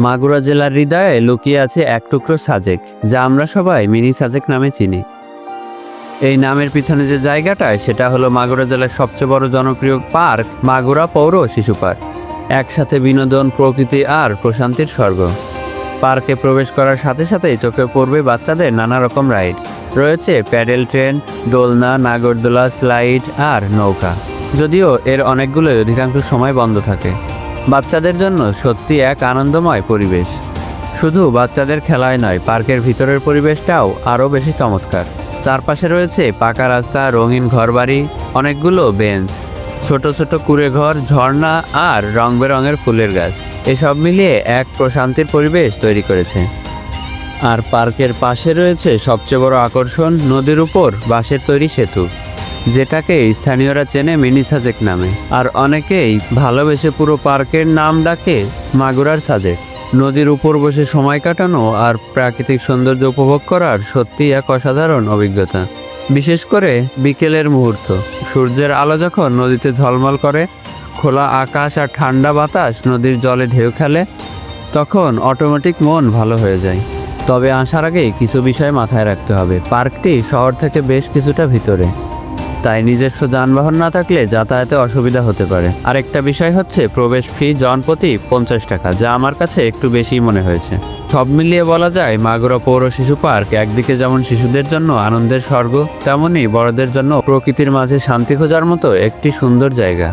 মাগুরা জেলার হৃদয়ে লুকিয়ে আছে এক টুকরো সাজেক, যা আমরা সবাই মিনি সাজেক নামে চিনি। এই নামের পিছনে যে জায়গাটায়, সেটা হলো মাগুরা জেলার সবচেয়ে বড় জনপ্রিয় পার্ক, মাগুরা পৌর শিশু পার্ক। একসাথে বিনোদন, প্রকৃতি আর প্রশান্তির স্বর্গ। পার্কে প্রবেশ করার সাথে সাথেই চোখে পড়বে বাচ্চাদের নানা রকম রাইড। রয়েছে প্যাডেল ট্রেন, দোলনা, নাগরদোলা, স্লাইড আর নৌকা। যদিও এর অনেকগুলোই অধিকাংশ সময় বন্ধ থাকে। বাচ্চাদের জন্য সত্যি এক আনন্দময় পরিবেশ। শুধু বাচ্চাদের খেলায় নয়, পার্কের ভিতরের পরিবেশটাও আরও বেশি চমৎকার। চারপাশে রয়েছে পাকা রাস্তা, রঙিন ঘরবাড়ি, অনেকগুলো বেঞ্চ, ছোট ছোট কুড়ে ঘর, ঝর্ণা আর রং বেরঙের ফুলের গাছ। এসব মিলিয়ে এক প্রশান্তির পরিবেশ তৈরি করেছে। আর পার্কের পাশে রয়েছে সবচেয়ে বড় আকর্ষণ নদীর উপর বাঁশের তৈরি সেতু। যেটাকে স্থানীয়রা চেনে মিনি সাজেক নামে। আর অনেকেই ভালোবেসে পুরো পার্কের নাম ডাকে মাগুরার সাজেক। নদীর উপর বসে সময় কাটানো আর প্রাকৃতিক সৌন্দর্য উপভোগ করার সত্যি এক অসাধারণ অভিজ্ঞতা। বিশেষ করে বিকেলের মুহূর্ত। সূর্যের আলো যখন নদীতে ঝলমল করে, খোলা আকাশ আর ঠান্ডা বাতাস নদীর জলে ঢেউ খেলে, তখন অটোমেটিক মন ভালো হয়ে যায়। তবে আসার আগেই কিছু বিষয় মাথায় রাখতে হবে। পার্কটি শহর থেকে বেশ কিছুটা ভিতরে। তাই নিজস্ব যানবাহন না থাকলে যাতায়াতে অসুবিধা হতে পারে। আরেকটা বিষয় হচ্ছে, প্রবেশ ফি জনপ্রতি পঞ্চাশ টাকা, যা আমার কাছে একটু বেশি মনে হয়েছে। সব মিলিয়ে বলা যায়, মাগুরা পৌর শিশু পার্ক একদিকে যেমন শিশুদের জন্য আনন্দের স্বর্গ তেমনই বড়দের জন্য প্রকৃতির মাঝে শান্তি খোঁজার মতো একটি সুন্দর জায়গা।